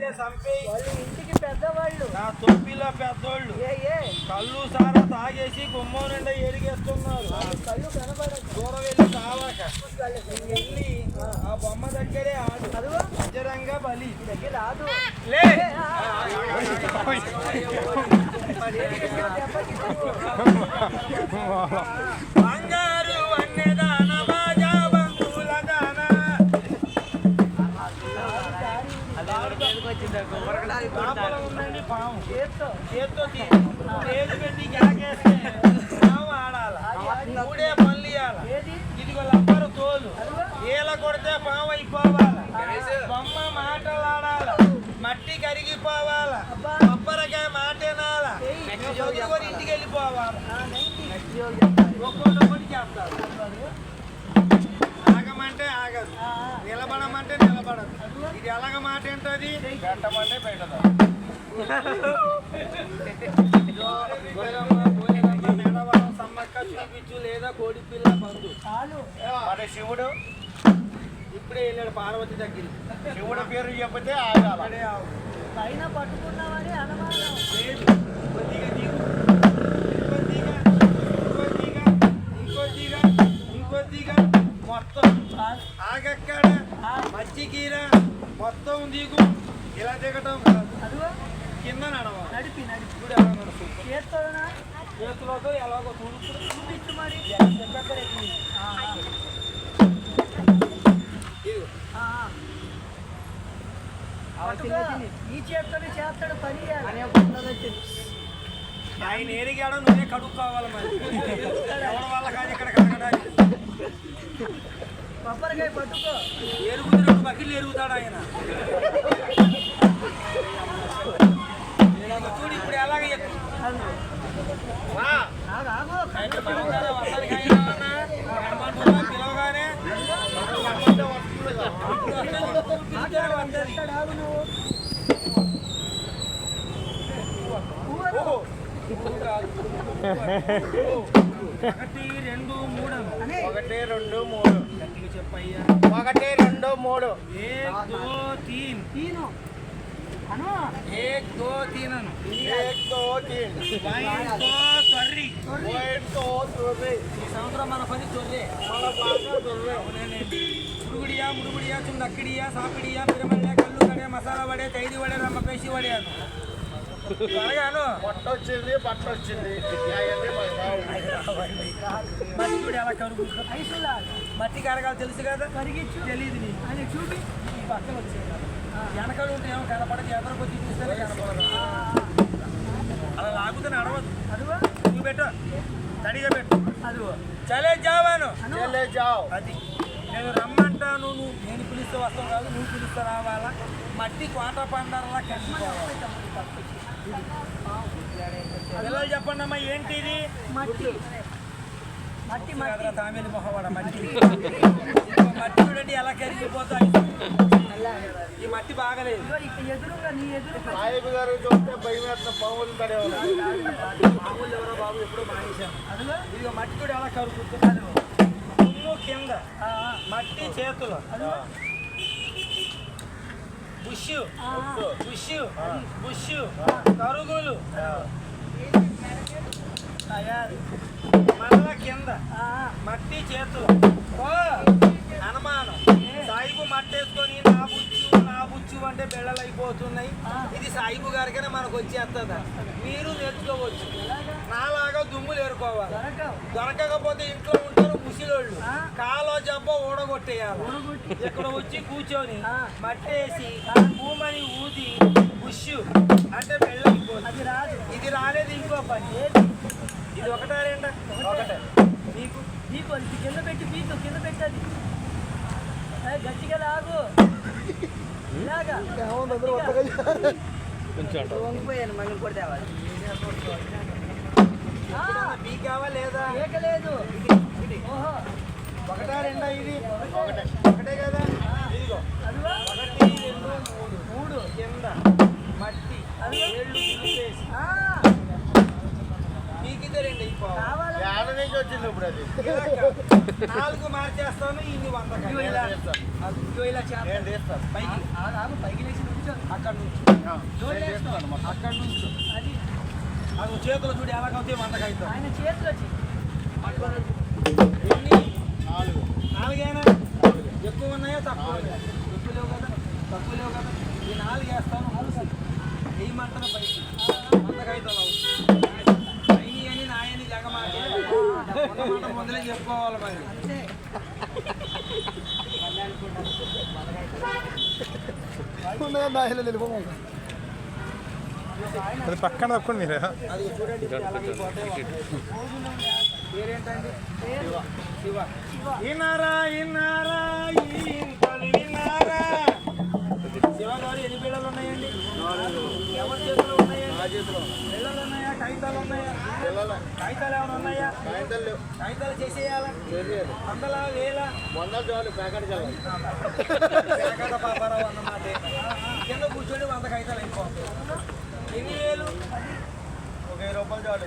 చంపితే చంపేయి వాళ్ళు ఇంటికి పెద్దవాళ్ళు నా తొప్పిలో పెద్దోళ్ళు ఏ ఏ కళ్ళు సారా తాగేసి గుమ్మం నిండా ఎరిగేస్తున్నారు కళ్ళు కనబడదు దూరం వెళ్ళి కావాక నువ్వు వెళ్ళి ఆ బొమ్మ దగ్గరే ఆడు అజరంగా బలి దగ్గర రాదు లే బంగారు అన్నదాన మూడే పనులు ఇవ్వాల ఏది ఇదిగో లబ్బరు తోలు ఈల కొడితే పాము అయిపోవాల బొమ్మ మాటలాడాల మట్టి కరిగిపోవాల కొబ్బరికాయ మాటేనాల చదువుకొని ఇంటికి వెళ్ళిపోవాలి ఒక్కొక్కటి ఒకటి చేస్తారు ఆగమంటే ఆగదు. నిలబడమంటే నిలబడదు. ఇది ఎలాగ మాట ఏంటది పెట్టమంటే పెట్టదు. సమ్మక్క చూపించు లేదా కోడి పిల్ల బంధు. చాలు. మరి శివుడు? ఇప్పుడే వెళ్ళాడు పార్వతి దగ్గరికి. శివుడు పేరు చెప్పితే ఆగాలి. పైన పట్టుకున్నామని అనుమానం. మొత్తం దిగు. ఇలా దిగటం? కాదు కింద నడవాలి నడిపి నడిపి. ఇప్పుడు ఎలా నడుస్తుంది చేత్తోనా? చేతులతో ఎలాగో చూపించు మరి. ఈ చేత్తోనే చేస్తాడు పని. ఆయన ఏరిగాడో నువ్వే కడుక్కోవాలి మరి. ఎవరి వల్ల కాదు ఇక్కడ కడగడానికి. కొబ్బరికాయ పట్టుకో. ఎరుగుతున్న రెండు బకెట్లు ఎరుగుతాడు ఆయన. చూడు ఇప్పుడు ఎలాగ పిలవగానే? ఒకటి రెండు మూడు. ఒకటి రెండు మూడు. చెప్పయ్యా. ఒకటి రెండు మూడు. ఏక్ దో తీన్. తీను. అను. ఏక్ దో తీన్ అను ఏక్ దో తీన్. వైన్ దో తొర్రి. వైన్ దో తొర్రి. ఈ సంవత్సరం మన పని తొర్రే. మన భాష తొర్రే. అవునేనండి మురుగుడియా మురుగుడియా చుందక్కిడియా సాపిడియా పిరమల్లె కళ్ళు కడే మసాలా వడే తైది వడే రమ్మ పేసి వడే అను. త్వరగాను పొట్ట వచ్చింది బట్ట వచ్చింది మట్టి చూడు ఎలా కరుగు మట్టి కరగాలి తెలుసు కదా? కరిగించు. తెలియదు నీకు. అని చూపి. ఈ పక్కన వచ్చేది వెనకాల ఉంటే ఏమో కనపడదు ఎదరకు వచ్చి చూస్తే కనపడదు. అలా లాగుతూ నడవద్దు అదిగో. నువ్వు పెట్టు. తడిగా పెట్టు. అదిగో. చలే జావాను అను. చెల్లే జావ్. అది. నేను రమ్మంటాను నువ్వు నేను పిలిస్తే వస్తావు కాదు నువ్వు పిలిస్తే రావాలా? మట్టి కోట పండరలా కలిసిపోవాలి పిల్లలు చెప్పండి అమ్మా ఏంటి ఇది మట్టి మట్టి మట్టి. తామేలి మొహవాడ మట్టి. మట్టి. చూడండి ఎలా కరిగిపోతాయి. ఈ మట్టి బాగలేదు. ఎదురుగా నీ గారు చూస్తే భయం వేస్తున్న పాములు తడే ఉన్నాయి మామూలు ఎవరో బాబు ఎప్పుడో మానేశాం అదిగో. ఇదిగో మట్టి కూడా ఎలా కరుగుతుంది. దుమ్ము కింద. మట్టి చేతులు. బుష్. బుష్. బుష్. కరుగులు. తయారు మళ్ళా కింద. మట్టి చేతులు ఓ అనుమానం. సాయిబు మట్టేసుకొని నా బుచ్చు నా బుచ్చు అంటే బిళ్ళలు అయిపోతున్నాయి ఇది సాయిబు గారికైనా మనకు వచ్చేస్తుందా? మీరు నేర్చుకోవచ్చు నాలాగా దుమ్ములు ఏరుకోవాలి. దొరకకపోతే ఇంట్లో ఉంటారు ముసిలోళ్ళు. కాలో జబ్బ ఊడగొట్టేయాలి. ఊడగొట్టి. ఇక్కడ వచ్చి కూర్చొని. మట్టేసి భూమని ఊది బుష్ అంటే అది రాదు. ఇది రాలేదు ఇంకో పని. ఇది ఒకటా రెండా ఒకటే. నీకు నీకు అది కింద పెట్టి పీకు కింద పెట్టది గట్టిగా లాగు. ఇలాగా. వంగిపోయాను మళ్ళీ కూడా తేవాలి. పీకావా లేదా? ఏకలేదు ఓహో. ఒకటా రెండా ఇది? ఒకటే. ఒకటే కదా? ఇదిగో. అదిగో. ఒకటి రెండు మూడు. మూడు. కింద. మట్టి ఏళ్ళు దులిపేసి. ఆ, పీకితే రెండు అయిపోవాలి కావాలా ఏడ నుంచి వచ్చింది ఇప్పుడు అది. నాలుగు మార్చేస్తాను ఇన్ని వంద నేను తీస్తాను పైకి పైకి లేచి నుంచో. అక్కడ నుంచి. అక్కడ నుంచి. అది. అది చేతులు చూడు ఎలాగవుతాయి వందకైతే ఆయన చేతిలో చెయ్యి. ఎన్ని? నాలుగేనా? ఎక్కువ ఉన్నాయా? తక్కువ? ఎక్కువ లేవు కదా? తక్కువ లేవు కదా? ఈ నాలుగు వేస్తాను పైకి. అని నాయని జగమాట ఉన్నమాట మొదలే చెప్పుకోవాలి మరి. అది పక్కన తప్పండి మీరు. పేరేంటండి వినారా ఇంతలు వినారా శివ గారు ఎన్ని పిల్లలు ఉన్నాయండి ఎవరి చేతిలో ఉన్నాయండి నా చేతిలో పిల్లలు ఉన్నాయా కాగితాలు ఉన్నాయా పిల్లలు కాగితాలు ఏమైనా ఉన్నాయా సాయంత్రం లేవు కాగితాలు చేసేయాలా తెలియదు వందలా వేలా వంద జాలు ప్యాకెట్ జాలు పేకాట పాపారావు అన్నమాట కింద కూర్చొని వంద కాగితాలు అయిపోతాయి ఎన్ని వేలు ఒక వెయ్యి రూపాయలు చాలు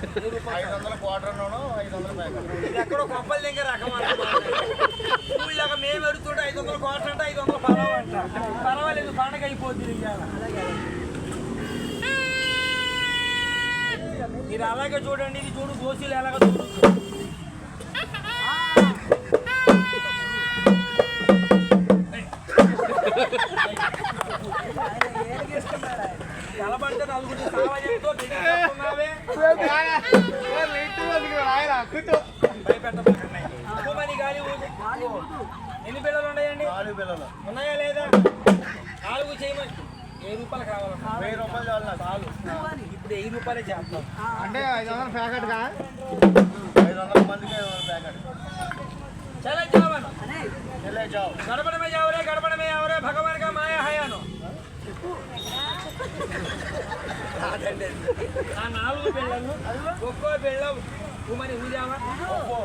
ఐదు వందల క్వార్టర్ నూనె ఐదు వందల ప్యాకెట్ ఇది ఎక్కడో కొప్పల దగ్గర రకం ఊళ్ళగా మేము ఎడుతుంటే ఐదు వందల క్వార్టర్ అంటే ఐదు వందల పర్వాలేదు అంట పర్వాలేదు పండగ అయిపోద్ది ఇవాళ. మీరు అలాగే చూడండి ఇది చూడు గోసీలు ఎలాగ చూడు. కలబడితే నలుగురు ఎక్కువమంది గాలి. ఎన్ని పిల్లలు ఉన్నాయండి నాలుగు పిల్లలు ఉన్నాయా లేదా నాలుగు చేయమని ఏ రూపాయలు కావాలన్నా వెయ్యి రూపాయలు చాలు చాలు ఇప్పుడు వెయ్యి రూపాయలే చేస్తాం అంటే ఐదు వందల ప్యాకెట్ కా ఐదు వందల మందికి ఐదు వందల ప్యాకెట్ చలో జావను అనే వెళ్ళే చావు గడపడ में जाओ रे गड़बड़ में आओ रे भगवान का माया है అను ఆ నాలుగు బిళ్ళలు ఒక్కో బిళ్ళ మరి ఊదావా ఒక్కో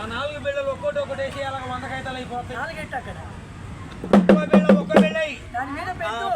ఆ నాలుగు బిళ్ళలు ఒక్కోటి ఒకటి వేసి అలా వంద కాగితాలు అయిపోతాయి నాలుగెట్టు అక్కడ ఒక్కో బిళ్ళ ఒక్కో బిళ్ళ అయ్యి దాని మీద పెట్టు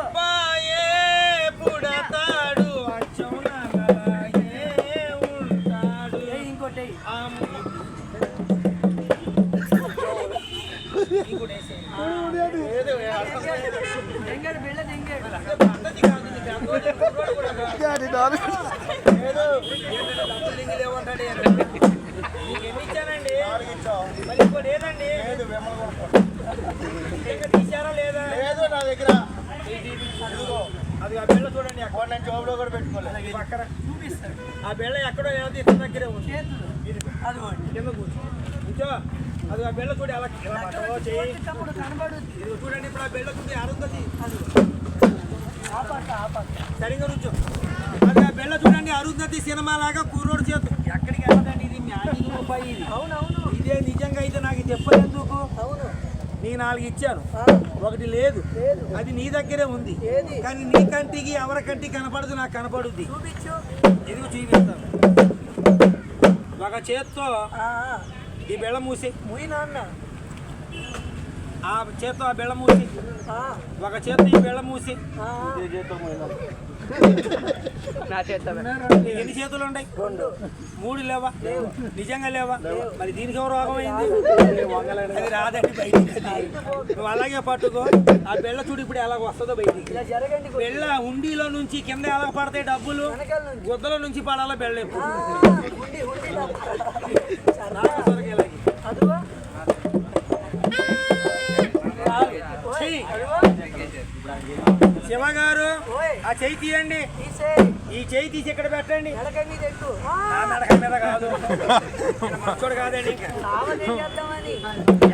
లేదు నా దగ్గర అది ఆ బిళ్ళ చూడండి అక్కడ నేను జోబులో కూడా పెట్టుకోలేదు పక్కన చూపిస్తాడు. ఆ బిళ్ళ ఎక్కడో ఏదో ఇతని దగ్గరే ఉంది. అదిగోండి. కింద కూర్చో. కూర్చో. అది ఆ చూడు కనబడుద్ది. ఇదిగో చూడండి ఇప్పుడు ఆ బిళ్ళ చూడు పక్క సరిగ్గా నుంచో. అది ఆ బిళ్ళ చూడండి అరుంధతి సినిమా లాగా కుర్రోడు చేతు. ఎక్కడికి వెళ్ళదండి ఇది మ్యాజిక్ రూపాయి ఇది. అవునవును. ఇదే నిజంగా అయితే నాకు చెప్పలేందుకు అవును. నీ నాలుగు ఇచ్చాను ఒకటి లేదు. అది నీ దగ్గరే ఉంది. కానీ నీ కంటికి ఎవరి కంటికి కనపడదు నాకు కనపడుద్ది. ఇదిగో చూపిస్తాను. ఒక చేత్తో. ఈ బెళ్ళ మూసి. ముయ్యి నాన్న. ఆ చేత్తో ఆ బెళ్ళ మూసి. ఆ, ఒక చేత్తో ఈ బెళ్ళ మూసి. ఆ, ఆ. ఎన్ని చేతులు ఉన్నాయి రెండు. మూడు లేవా? నిజంగా లేవా? మరి దీనికి ఎవరు రోగం అయింది? అది రాదండి బయటికి. నువ్వు అలాగే పట్టుకో. ఆ బెళ్ళ చూడు ఇప్పుడు ఎలాగ వస్తుందో బయటికి. ఇలా జరగండి కొద్దిగా. బెళ్ళ హుండీలో నుంచి కింద ఎలా పడతాయి డబ్బులు? గుద్దల నుంచి పడాలా బెళ్ళ శివ గారు ఆ చెయ్యి తీయండి. ఈ చెయ్యి తీసి ఇక్కడ పెట్టండి. మీద నడక కాదు. మంచోడు కాదండి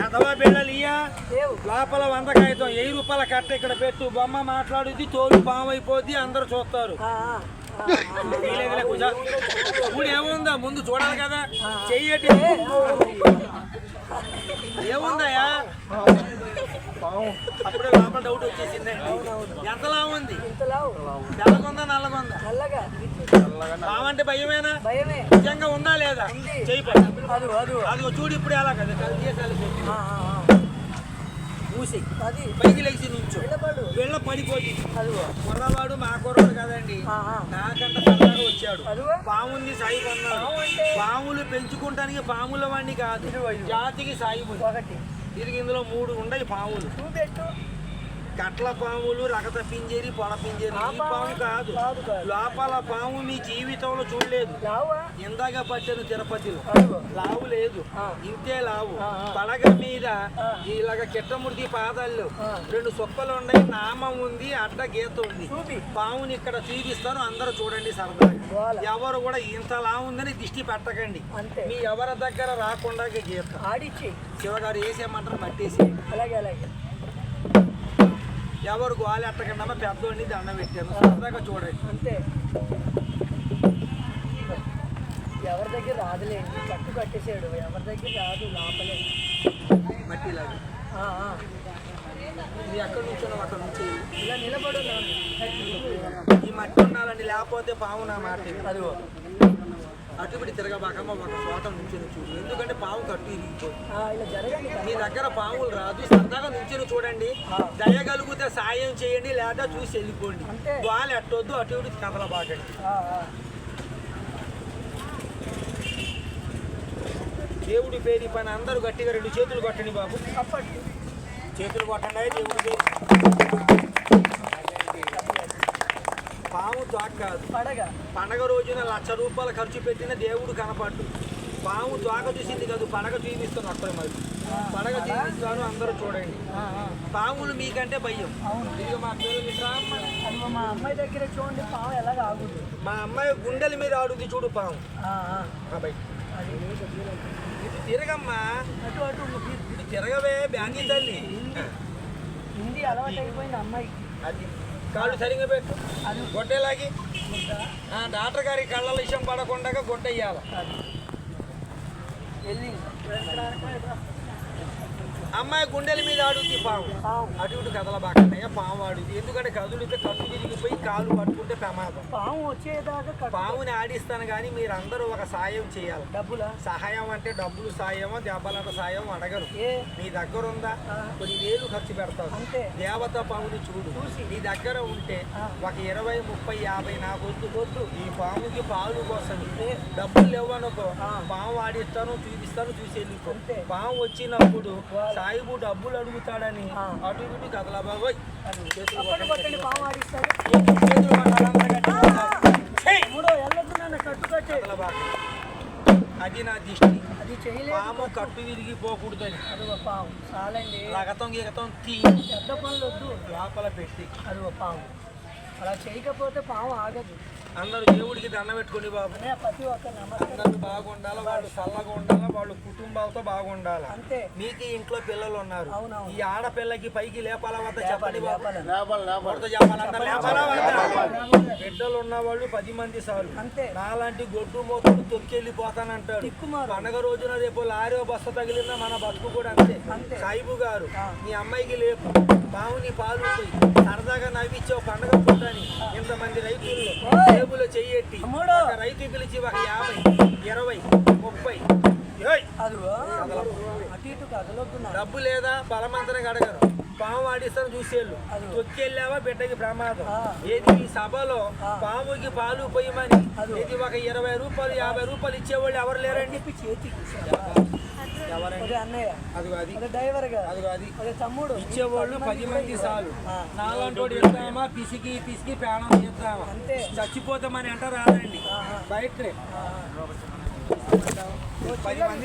ఎంతవా బిళ్ళలు ఇయ్యా లోపల వంద కాగితం వెయ్యి రూపాయల కట్ట ఇక్కడ పెట్టు. బొమ్మ మాట్లాడుద్ది తోలు పాము అయిపోద్ది అందరూ చూస్తారు. ఇప్పుడు ఏముందా? ముందు చూడాలి కదా. చెయ్యటి. ఏముందయ్యా? అప్పుడే లోపల డౌట్ వచ్చేసింది. ఎంతలా ఉంది? ఇంతలావు తెల్లగొందా నల్లగొందా? పావంటే భయమేనా? భయమే. నిజంగా ఉందా లేదా? ఉంది. చెయ్యి అది చూడు ఇప్పుడు ఎలా కదా. మూసి. అది. పైకి లేచి నుంచో. వెళ్ళ పడిపోయి. కుర్రవాడు మా కుర్రాడు కదండి. నాకంట సరదాగా వచ్చాడు. పాముంది సాయి కొన్నాడు? పాములు పెంచుకుంటానికి పాముల వాడిని కాదు జాతికి సాయి ఉంది. ఒకటి. తిరిగి ఇందులో మూడు ఉన్నాయి పాములు చూపెట్టు కట్ల పాములు రగత పింజేరి పొడ పింజేరి ఈ పాము కాదు. లోపల పాము మీ జీవితంలో చూడలేదు. లావా? ఇందాక పట్టాను తిరుపతిలో. లావు లేదు. ఇంతే లావు. పడగ మీద. ఇలాగ కిట్టమూర్తి పాదాలు. రెండు సుక్కలు ఉన్నాయి. నామం ఉంది అడ్డ గీత ఉంది. పావుని ఇక్కడ చూపిస్తాను అందరూ చూడండి సరదాగా. వాళ్ళ. ఎవరు కూడా ఇంతలా ఉందని దిష్టి పెట్టకండి. మీ ఎవరి దగ్గర రాకుండా గీత. ఆడిచ్చి. శివగారు వేసేయమంటారు మట్టేసి అలాగే అలాగే. ఎవరు గోలు ఎట్టకుండా పెద్దోడిని దండం పెట్టాను సరదాగా చూడండి. అంతే. ఎవరి దగ్గర రాదులేండి కట్టు కట్టేసాడు ఎవరి దగ్గర రాదు లోపలే. ఆ. ఇది ఎక్కడి నుంచో అక్కడ నుంచి. ఇలా నిలబడు. ఈ మట్టి ఉండాలండి లేకపోతే పావు నా మాట. అదిగో. అటుబడి తిరగబాకమ్మ ఒక చోట నుంచొని చూడు. ఎందుకంటే పాము కట్టు మీ దగ్గర పాములు రాదు. సరదాగా నుంచొని చూడండి. దయగలిగితే సాయం చేయండి లేదా చూసి వెళ్ళిపోండి. వాళ్ళు ఎట్టొద్దు అటు ఇటు కదలబాకండి ఆ. దేవుడి పేరు పైన అందరూ గట్టిగా రెండు చేతులు కొట్టండి బాబు. చేతులు కొట్టండి దేవుడి పేరు. పాము తోక కాదు. పడగ. పండగ రోజున లక్ష రూపాయలు ఖర్చు పెట్టిన దేవుడు కనపడ్డు. పాము తోక చూసింది కాదు పడగ చూపిస్తాను అక్కడ మరి. పడగ చూపిస్తాను అందరూ చూడండి. పాములు మీకంటే భయం. ఇదిగో మా పిల్లలు ఇట్రా మా అమ్మాయి దగ్గర చూడండి పాము ఎలాగ ఆగుద్ది. మా అమ్మాయి గుండెల మీద ఆడుంది చూడు పాము. ఇటు తిరగమ్మా. అటు అటు తిరగవే బ్యాంకి తల్లి. హిందీ అలవాటు అయిపోయింది అమ్మాయికి. అది. కాళ్ళు సరిగ్గా పెట్టు. అది గొడ్డేలాగి ఆ, డాక్టర్ గారి కళ్ళ విషయం పడకుండా గొడ్డెయ్యాల అమ్మాయి గుండెల మీద ఆడుద్ది పాము. ఇటు కదలబాకన్నయ్య పాము ఆడుద్ది ఎందుకంటే కదులితే కట్టు విరిగిపోయి కాలు పట్టుకుంటే ప్రమాదం పాము వచ్చేదాకా పాముని ఆడిస్తాను కానీ మీరందరూ ఒక సాయం చేయాలి డబ్బులా సహాయం అంటే డబ్బులు సాయమో దెబ్బలంత సాయం అడగరు నీ దగ్గర ఉందా. కొన్ని వేలు ఖర్చు పెడతావు అంతే దేవత పాముని చూడు చూసి. నీ దగ్గర ఉంటే. ఒక ఇరవై ముప్పై యాభై నాకు వద్దు వద్దు ఈ పాముకి పాలు కోసం. డబ్బులు లేవనుకో. పాము ఆడిస్తాను చూపిస్తాను చూసి వెళ్ళిపో. పాము వచ్చినప్పుడు. సాయిబు డబ్బులు అడుగుతాడని. అటు ఇటు కదలా అది. అది నా దిష్టి. అది పాము కట్టు. విరిగిపోకూడదని అదిగో పాము. చాలండి. రగతం గీగతం తీ. పెద్ద పనులు వద్దు. లోపల పెట్టి. అదిగో పాము. అలా చేయకపోతే పాము ఆగదు. అందరూ దేవుడికి దండం పెట్టుకుని బాబు. అనే ప్రతి ఒక్క నమస్కారం. అందరూ బాగుండాలి వాళ్ళు చల్లగా ఉండాలి వాళ్ళు కుటుంబాలతో బాగుండాలి? అంతే. మీకు ఇంట్లో పిల్లలు ఉన్నారు. ఈ ఆడపిల్లకి పైకి లేపాలా వద్ద చెప్పండి బాబు? బిడ్డలు ఉన్న వాళ్ళు పది మంది అంతే. నాలాంటి గొడ్డు మోతుడు తొక్కెళ్ళిపోతానంటాడు. పండగ రోజున రేపు లారీ బస్సు తగిలిన మన బతుకు కూడా అంతే. అంతే. సాయిబు గారు. మీ అమ్మాయికి లేపు. బావుని పాలు సరదాగా నవ్విచ్చావు పండగ పుట్టని ఇంతమంది రైతుల్లో ఓయ్. జేబులో చెయ్యెట్టి. ఒక రైతు పిలిచి ఒక యాభై ఇరవై ముప్పై. డబ్బు లేదా బలమంతరం అడగరు పాము ఆడిస్తాను చూసేళ్ళు. తొక్కెళ్ళావా బిడ్డకి ప్రమాదం. ఏది ఈ సభలో. పాముకి పాలు పోయమని. ఇది ఒక ఇరవై రూపాయలు యాభై రూపాయలు ఇచ్చేవాళ్ళు ఎవరు లేరండి చేతికి తమ్ముడు. ఇచ్చేవాళ్ళు పది మంది చాలు. నాలంటోడు ఇస్తామా పిసికి పిసికి ప్రాణం చేస్తామా చచ్చిపోతామని అంటారు రాదండి. బయట. పది మంది